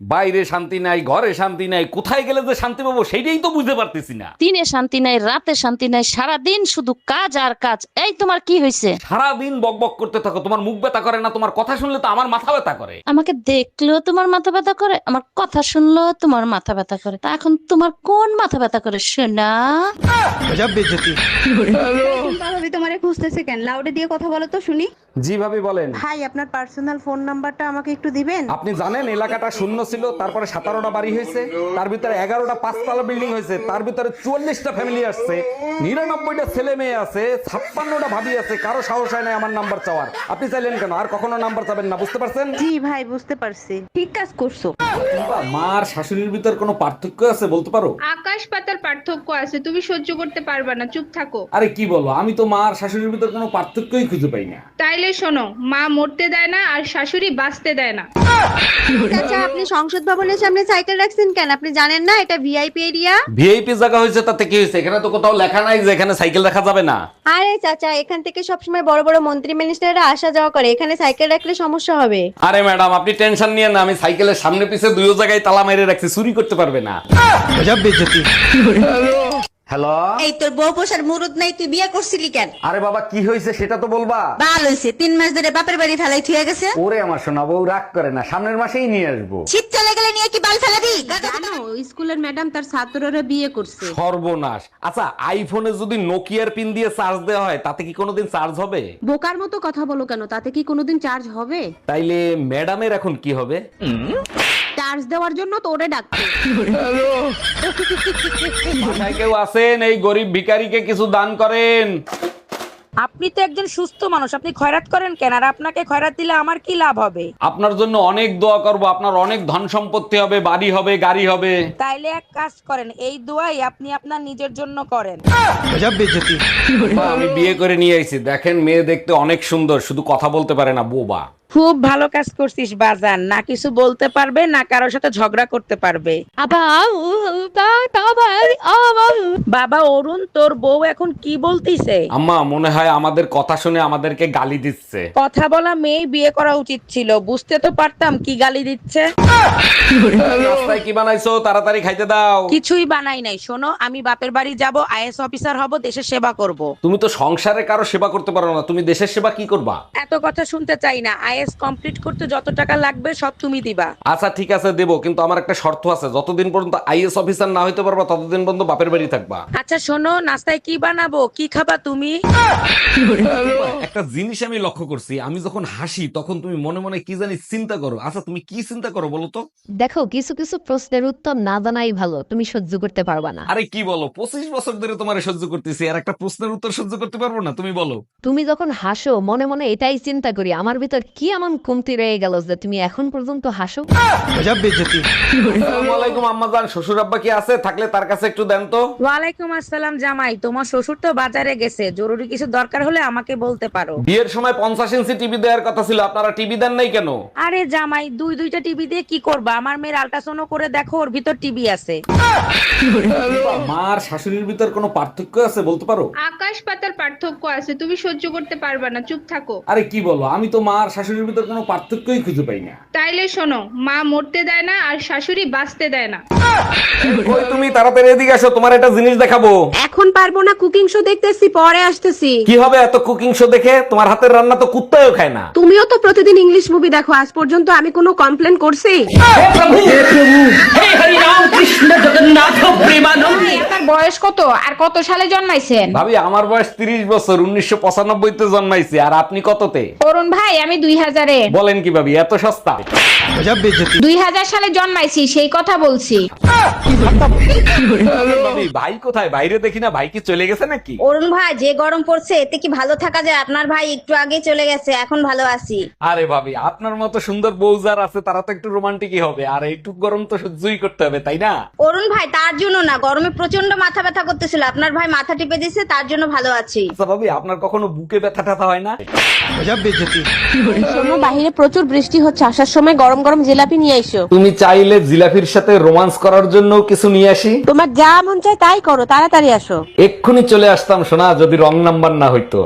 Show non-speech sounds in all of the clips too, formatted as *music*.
বাইরে শান্তি নাই ঘরে শান্তি নাই কোথায় গেলে যে শান্তি পাবো সেইটাই তো বুঝতে পারতেছি না। দিনে শান্তি নাই রাতে শান্তি নাই সারাদিন শুধু কাজ আর কাজ। এই তোমার কি হয়েছে? সারাদিন বক বক করতে থাকো তোমার মুখ ব্যথা করে না তোমার কথা শুনলে তো আমার মাথা ব্যথা করে। আমাকে দেখলেও তোমার মাথা ব্যথা করে আমার কথা শুনলেও তোমার মাথা ব্যথা করে। তা এখন তোমার কোন মাথা ব্যথা করে শোনা তোমারে খুঁজতেছে কেন? লাউডে দিয়ে কথা বলো তো শুনি। জি ভাবি বলেন। ভাই আপনার পার্সোনাল ফোন নাম্বারটা আমাকে একটু দিবেন? আপনি জানেন এলাকাটা শূন্য ছিল তারপরে সতেরোটা বাড়ি হয়েছে তার ভিতরে এগারোটা পাঁচতলা বিল্ডিং হয়েছে তার ভিতরে চুয়াল্লিশটা ফ্যামিলি আসছে নিরানব্বইটা ছেলে মেয়ে আছে ছাপ্পান্নটা ভাবি আছে কারও সাহস হয় না আমার নাম্বার চাওয়ার। আপনি চাইলেন কেন? আর কখনো নাম্বার চাবেন না বুঝতে পারছেন? জি ভাই বুঝতে পারছি। ঠিক কাজ করছ। মার শাশুড়ির ভিতর কোনো পার্থক্য আছে বলতে পারো? আকাশ পাতার পার্থক্য আছে তুমি সহ্য করতে পারবা না চুপ থাকো। আরে কি বলো আমি তো মার শাশুড়ির ভিতর কোনো পার্থক্যই খুঁজে পাই না। তাইলে শোনো মা মরতে দেয় না আর শাশুড়ি বাঁচতে দেয় না। আচ্ছা আপনি সংসদ ভবনের সামনে সাইকেল রাখছেন কেন? আপনি জানেন না এটা ভিআইপি এরিয়া? ভিআইপি জায়গা হয়েছে তাতে কি হয়েছে? এখানে তো কোথাও লেখা নাই যে এখানে সাইকেল রাখা যাবে না। আরে চাচা এখান থেকে সবসময় বড় বড় মন্ত্রী মিনিস্টাররা আসা যাওয়া করে এখানে সাইকেল রাখলে সমস্যা হবে। আরে ম্যাডাম আপনি টেনশন নিয়ে না আমি সাইকেলের সামনে পিছে দুই জায়গায় তালা মেরে রাখছি চুরি করতে পারবে না। হ্যালো এই তোর বউ পোষার মুরুদ নাই তুই বিয়ে করছিলি কেন? আরে বাবা কি হয়েছে সেটা তো বলবা। বাল হয়েছে তিন মাস ধরে বাপের বাড়ি ফেলাই থুয়ে গেছে। ওরে আমার সোনা বউ রাগ করে না সামনের মাসেই নিয়ে আসব। শীত চলে গেলে নিয়ে কি বাল ফেলাবি জানো স্কুলের ম্যাডাম তার ছাত্ররা বিয়ে করছে। সর্বনাশ। আচ্ছা আইফোনে যদি নোকিয়ার পিন দিয়ে চার্জ দেওয়া হয় তাতে কি কোনোদিন চার্জ হবে? বোকার মতো কথা বলো কেন? তাতে কি কোনোদিন চার্জ হবে? তাইলে ম্যাডামের এখন কি হবে? চার্জ দেওয়ার জন্য তো ওরে ডাকছে। বাসায় কেউ আছেন এই গরিব ভিকারিকে কিছু দান করেন। আপনি তো একজন সুস্থ মানুষ আপনি খয়রাত করেন কেন? আর আপনাকে খয়রাত দিলে আমার কি লাভ হবে? আপনার জন্য অনেক দোয়া করব আপনার অনেক ধন সম্পত্তি হবে বাড়ি হবে গাড়ি হবে। তাইলে এক কাজ করেন এই দোয়াই আপনি আপনার নিজের জন্য করেন। আমি বিয়ে করে নিয়ে আইছি। দেখেন মেয়ে দেখতে অনেক সুন্দর শুধু কথা বলতে পারে না বোবা। খুব ভালো কাজ করছিস বাজার না কিছু বলতে পারবে না কারোর সাথে ঝগড়া করতে পারবে। বাবা অরুণ তোর বউ এখন কি বলতিছে? আম্মা মনে হয় আমাদের কথা শুনে আমাদেরকে গালি দিচ্ছে। কথা বলা মেয়ে বিয়ে করা উচিত ছিল। বুঝতে তো পারতাম কি গালি দিচ্ছে। রাস্তায় কি বানাইছো? তাড়াতাড়ি খাইতে দাও। কিছুই বানাই নাই। শোনো আমি বাপের বাড়ি যাব আইএস অফিসার হব দেশের সেবা করব। তুমি তো সংসারে কারও সেবা করতে পারো না। তুমি দেশের সেবা কি করবা? এত কথা শুনতে চাই না। আইএস কমপ্লিট করতে যত টাকা লাগবে সব তুমি দিবা। আচ্ছা ঠিক আছে দেবো কিন্তু আমার একটা শর্ত আছে। যতদিন পর্যন্ত আইএস অফিসার না হইতে পারবা ততদিন পর্যন্ত বাপের বাড়ি থাকবা। আচ্ছা শোনো নাস্তায় কি বানাবো? কি খাবা তুমি? একটা জিনিস আমি লক্ষ্য করছি আমি যখন হাসি তখন তুমি মনে মনে কি জানি চিন্তা করো। আচ্ছা তুমি কি চিন্তা করো বলো তো? দেখো কিছু কিছু প্রশ্নের উত্তর না জানাই ভালো তুমি সহ্য করতে পারবা না। আরে কি বলো পঁচিশ বছর ধরে তোমার সহ্য করতেছি আর একটা প্রশ্নের উত্তর সহ্য করতে পারব না তুমি বলো। তুমি যখন হাসো মনে মনে এটাই চিন্তা করি আমার ভিতর কি এমন কমতি রয়ে গেল যে তুমি এখন পর্যন্ত হাসো আলাইকুম আম্মা জান শ্বশুর আব্বা কি আছে? থাকলে তার কাছে একটু দেন তো। ওয়ালাইকুম আসসালাম জামাই। তোমার শ্বশুর তো বাজারে গেছে। জরুরি কিছু দরকার হলে আমাকে বলতে পারো। বিয়ের সময় পঞ্চাশ ইঞ্চি টিভি দেওয়ার কথা ছিল। আপনারা টিভি দেন নাই কেন? আরে জামাই দুই দুইটা টিভি দিয়ে কি করবা? আমার মেয়ের আল্ট্রাসাউন্ড করে দেখো ওর ভিতর টিভি আছে। মার শাশুড়ির ভিতর কোনো পার্থক্য আছে বলতে পারো? আকাশ পাতার পার্থক্য আছে। তুমি সহ্য করতে পারবা না। চুপ থাকো। আরে কি বলো? আমি তো মার শাশুড়ির ভিতর কোনো পার্থক্যই খুঁজে পাই না। তাইলে শোনো মা মরতে দেয় না আর শাশুড়ি বাঁচতে দেয় না। ওই তুমি তাড়াতাড়ি এদিকে আসো তোমার একটা জিনিস দেখাবো। এখন পারব না কুকিং শো দেখতেছি পরে আসতেছি। কি হবে এত কুকিং শো দেখে? তোমার হাতের রান্না তো কুত্তাও খায় না। তুমিও তো প্রতিদিন ইংলিশ মুভি দেখো আজ পর্যন্ত আমি কোনো কমপ্লেন করছি? আপনার বয়স কত? আর কত সালে জন্মাইছেন? ভাবি আমার বয়স তিরিশ বছর উনিশশো পঁচানব্বই তে জন্মাইছি আর আপনি কততে? অরুণ ভাই আমি 2000 এ বলেন কি ভাবি এত সস্তা? দুই হাজার সালে জন্মাইছি সেই কথা বলছি। ভাই কোথায়? বাইরে দেখি না ভাই কি চলে গেছে নাকি? অরুণ ভাই যে গরম পড়ছে এতে কি ভালো থাকা যায়? আপনার ভাই একটু আগে চলে গেছে এখন ভালো আছি। আরে ভাবি আপনার মতো সুন্দর বউ যার আছে তারা তো একটু রোমান্টিকই হবে। আর একটু গরম তো সহ্যই করতে হবে তাই না? অরুণ ভাই তার জন্য না গরমে প্রচণ্ড মাথা ব্যথা করতেছিল। আপনার ভাই মাথা টিপে দিয়েছে তার জন্য ভালো আছি। আচ্ছা ভাবি আপনার কখনো বুকে ব্যথা টাথা হয় না? শোনো বাহিরে প্রচুর বৃষ্টি হচ্ছে আসার সময় গরম গরম জিলাপি নিয়ে আসো তুমি চাইলে জিলাপির সাথে রোমান্স করার জন্য কিছু নিয়ে আসি। তোমার যা মন চাই তাই করো তাড়াতাড়ি আসো। এক্ষুনি চলে আসতাম সোনা যদি রং নাম্বার না হইতো।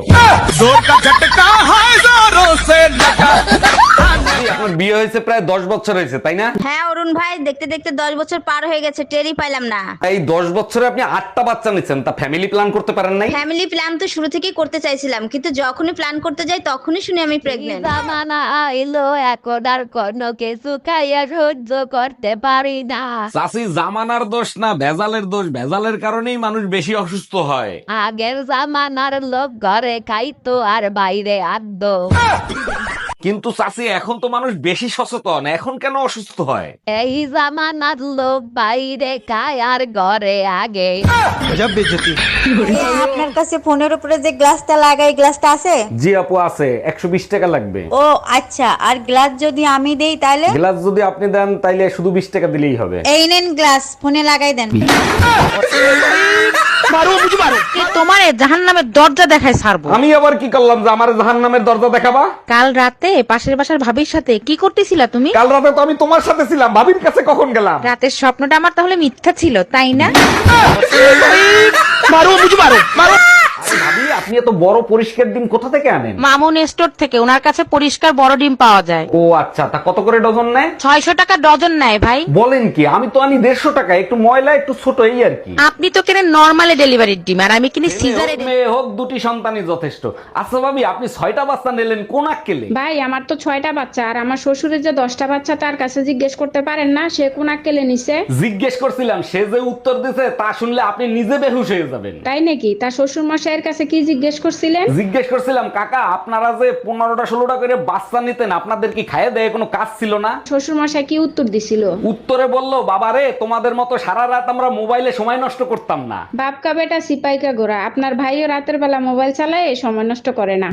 বিয়ে হয়েছে প্রায় দশ বছর হয়েছে তাই না? হ্যাঁ অরুণ ভাই দেখতে দেখতে দশ বছর পার হয়ে গেছে টেরই পাইলাম না। এই দশ বছরে আপনি আটটা বাচ্চা নিচ্ছেন তা ফ্যামিলি প্ল্যান করতে পারেন নাই? ফ্যামিলি প্ল্যান তো শুরু থেকেই করতে চাইছিলাম কিন্তু যখনই প্ল্যান করতে যাই তখনই শুনি আমি প্রেগনেন্ট জামানা আইলো এখন আর কোনো কিছু খাইয়া সহ্য করতে পারি না। চাষি জামানার দোষ না ভেজালের দোষ। ভেজালের কারণেই মানুষ বেশি অসুস্থ হয়। আগের জামানার লোক ঘরে খাইতো আর বাইরে আদ্য কিন্তু চাষি এখন তো মানুষ বেশি সচেতন। এখন কেন অসুস্থ হয়? এই জামানার লোক বাইরে খায় আর ঘরে আগে। আপনার কাছে ফোনের উপরে যে গ্লাসটা লাগাই গ্লাসটা আছে? জি আপু আছে। একশো বিশ টাকা লাগবে। ও আচ্ছা। আর গ্লাস যদি আমি দেই তাহলে? গ্লাস যদি আপনি দেন তাইলে শুধু বিশ টাকা দিলেই হবে। এই নেন গ্লাস ফোনে লাগাই দেন। তোমার জাহান নামের দরজা দেখায় ছাড়বো। আমি আবার কি করলাম যে আমার জাহান নামের দরজা দেখাবা? কাল রাতে পাশের বাসার ভাবির সাথে? কি করতেছিলা তুমি? কাল রাতে তো আমি তোমার সাথে ছিলাম ভাবির কাছে কখন গেলাম? রাতের স্বপ্নটা আমার তাহলে মিথ্যা ছিল তাই না? মারো মুজু মারো। ভাবি আপনি এত বড় পরিষ্কার ডিম কোথা থেকে আনেন? মামুন স্টোর থেকে ওনার কাছে পরিষ্কার বড় ডিম পাওয়া যায়। ও আচ্ছা তা কত করে ডজন নেয়? ছয়শো টাকা ডজন নেয় ভাই। বলেন কি আমি তো আনি দেড়শো টাকা একটু ময়লা একটু ছোট এই আর কি। আপনি তো কেনেন নর্মালি ডেলিভারির ডিম আর আমি কিনি সিজারে হোক মেয়ে হোক দুটি সন্তানই যথেষ্ট। আচ্ছা ভাবি আপনি ছয়টা বাচ্চা নিলেন কোন আক্কেলে? ভাই আমার তো ছয়টা বাচ্চা আর আমার শ্বশুরের যে দশটা বাচ্চা তার কাছে জিজ্ঞেস করতে পারেন না সে কোন আক্কেলে নিছে? জিজ্ঞেস করছিলাম সে যে উত্তর দিছে তা শুনলে আপনি নিজে বেহুশ হয়ে যাবেন। তাই নাকি? তার শ্বশুর মশাইয়ের কাছে কি জিজ্ঞেস করছিলেন? জিজ্ঞেস করছিলাম কাকা আপনারা যে পনেরোটা ষোলোটা করে বাচ্চা নিতেন আপনাদের কি খাইয়ে দেয় কোনো কাজ ছিল না? শ্বশুর মশাই কি উত্তর দিছিল? উত্তরে বলল বাবা রে তোমাদের মতো সারা রাত আমরা মোবাইলে সময় নষ্ট করতাম না। বাপকা বেটা সিপাইকা গোরা আপনার ভাইও রাতের বেলা মোবাইল চালায় সময় নষ্ট করে না।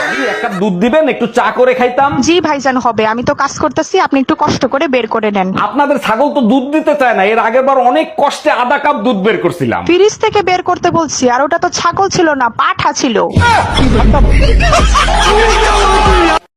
ভাবি, এক কাপ দুধ দিবেন একটু চা করে খাইতাম। জি ভাইজান হবে। আমি তো কাজ করতেছি আপনি একটু কষ্ট করে বের করে নেন। আপনাদের ছাগল তো দুধ দিতে চায় না এর আগের বার অনেক কষ্টে আধা কাপ দুধ বের করছিলাম। ফ্রিজ থেকে বের করতে বলছি আর ওটা তো ছাগল ছিল না পাঠা ছিল। *laughs* *laughs*